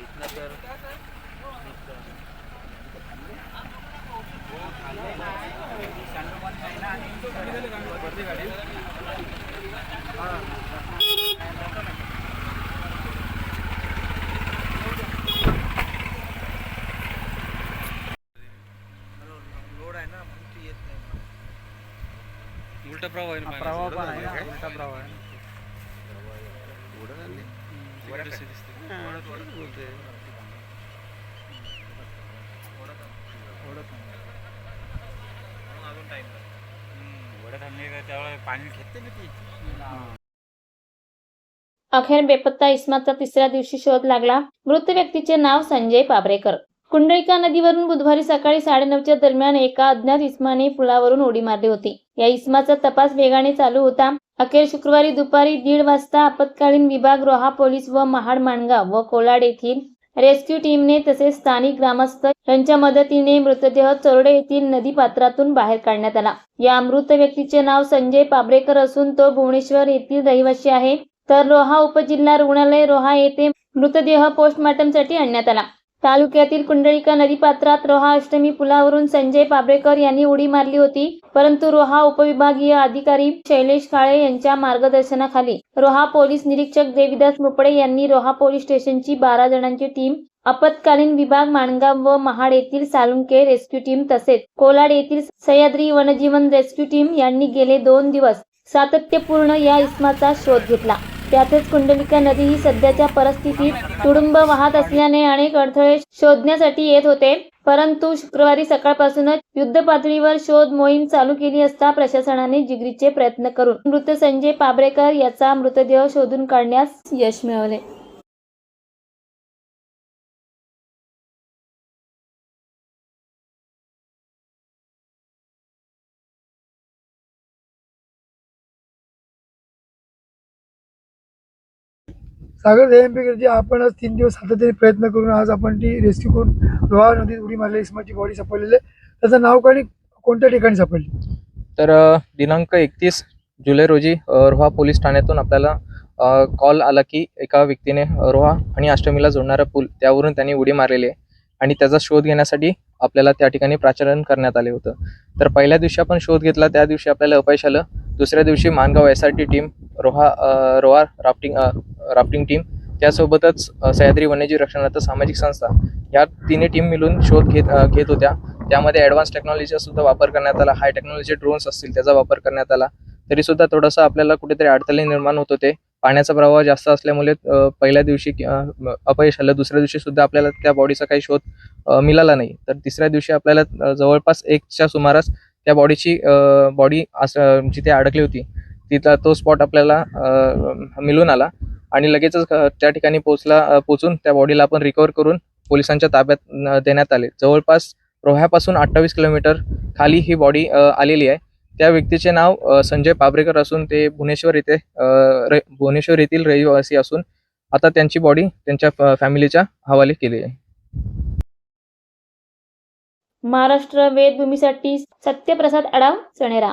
इथनं तर उलटा प्रवाह आहे ना पाण्याचा. प्रवाह पण आहे ना, उलटा प्रवाह आहे. एवढं झाले तिकडे कसे दिसते? अखेर बेपत्ता इस्माचा तिसऱ्या दिवशी शोध लागला. मृत व्यक्तीचे नाव संजय पाबरेकर. कुंडलिका नदीवरून बुधवारी सकाळी साडेनऊच्या दरम्यान एका अज्ञात इस्माने पुलावरून उडी मारली होती. या इस्माचा तपास वेगाने चालू होता. अखेर शुक्रवारी दुपारी दीड वाजता आपत्कालीन विभाग रोहा पोलीस व महाड माणगाव व कोलाड येथील रेस्क्यू टीमने तसेच स्थानिक ग्रामस्थ यांच्या मदतीने मृतदेह चोरडे येथील नदी पात्रातून बाहेर काढण्यात आला. या मृत व्यक्तीचे नाव संजय पाबरेकर असून तो भुवनेश्वर येथील रहिवासी आहे. तर रोहा उपजिल्हा रुग्णालय रोहा येथे मृतदेह पोस्टमॉर्टमसाठी आणण्यात आला. तालुक्यातील कुंडलिका नदीपात्रात रोहा अष्टमी पुलावरून संजय पाबरेकर यांनी उडी मारली होती परंतु रोहा उपविभागीय अधिकारी शैलेश काळे यांच्या मार्गदर्शनाखाली रोहा पोलीस निरीक्षक देविदास मुपडे यांनी रोहा पोलीस स्टेशनची बारा जणांची टीम आपत्कालीन विभाग माणगाव व महाड येथील सालुंके रेस्क्यू टीम तसेच कोलाड येथील सह्याद्री वनजीवन रेस्क्यू टीम यांनी गेले दोन दिवस सातत्यपूर्ण या इस्माचा शोध घेतला. त्यातच कुंडलिका नदी ही सध्याच्या परिस्थितीत तुडुंब वाहत असल्याने अनेक अडथळे शोधण्यासाठी येत होते. परंतु शुक्रवारी सकाळपासूनच युद्ध पातळीवर शोध मोहीम चालू केली असता प्रशासनाने जिगरीचे प्रयत्न करून मृत संजय पाबरेकर याचा मृतदेह शोधून काढण्यास यश मिळवले. सागर दह्यांपैकी आपण तीन दिवस सातत्याने प्रयत्न करून आज आपण ती रेस्क्यू करून लोहार नदीत उडी मारली इस्माची बॉडी सापडलेली आहे. त्याचं नाव आणि कोणत्या ठिकाणी सापडली? तर दिनांक एकतीस जुलै रोजी रोहा पोलीस ठाण्यातून आपल्याला कॉल आला की एका व्यक्तीने रोहा आणि अष्टमीला जोडणारा पूल त्यावरून त्यांनी उडी मारलेली आहे आणि त्याचा शोध घेण्यासाठी आपल्याला त्या ठिकाणी प्राचारण करण्यात आले होतं. तर पहिल्या दिवशी आपण शोध घेतला त्या दिवशी आपल्याला अपयश आलं. दुसऱ्या दिवशी Mangaon S R T team Roha Roha rafting rafting team. त्यासोबतच सह्याद्री वन्यजीव रक्षणार्थ सामाजिक संस्था. या तिन्ही टीम मिळून शोध घेत घेत होत्या. त्यामध्ये ॲडव्हान्स टेक्नॉलॉजीचा सुद्धा वापर करण्यात आला. हाय टेक्नॉलॉजी ड्रोन्स असतील त्याचा वापर करण्यात आला. तरी सुद्धा थोडंसं आपल्याला कुठेतरी अडथळे निर्माण होत होते. पाण्याचा प्रवाह जास्त असल्यामुळे पहिल्या दिवशी अपयश आलं. दुसऱ्या दिवशी सुद्धा आपल्याला त्या बॉडीचा काही शोध मिळाला नाही. तर तिसऱ्या दिवशी आपल्याला जवळपास एकच्या सुमारास त्या बॉडीची बॉडी असं जिथे अडकली होती तिथला तो स्पॉट आपल्याला मिळून आला. आणि लगेचच त्या ठिकाणी पोचला पोचून त्या बॉडीला आपण रिकवर करून पोलिसांच्या ताब्यात देण्यात आले. जवळपास रोह्यापासून अठ्ठावीस किलोमीटर खाली ही बॉडी आलेली आहे. त्या व्यक्तीचे नाव संजय पाबरेकर असून ते भुवनेश्वर येथे भुवनेश्वर येथील रहिवासी असून आता त्यांची बॉडी त्यांच्या फॅमिलीच्या हवाले केली आहे. महाराष्ट्र वेदभूमीसाठी सत्यप्रसाद अडाव चणेरा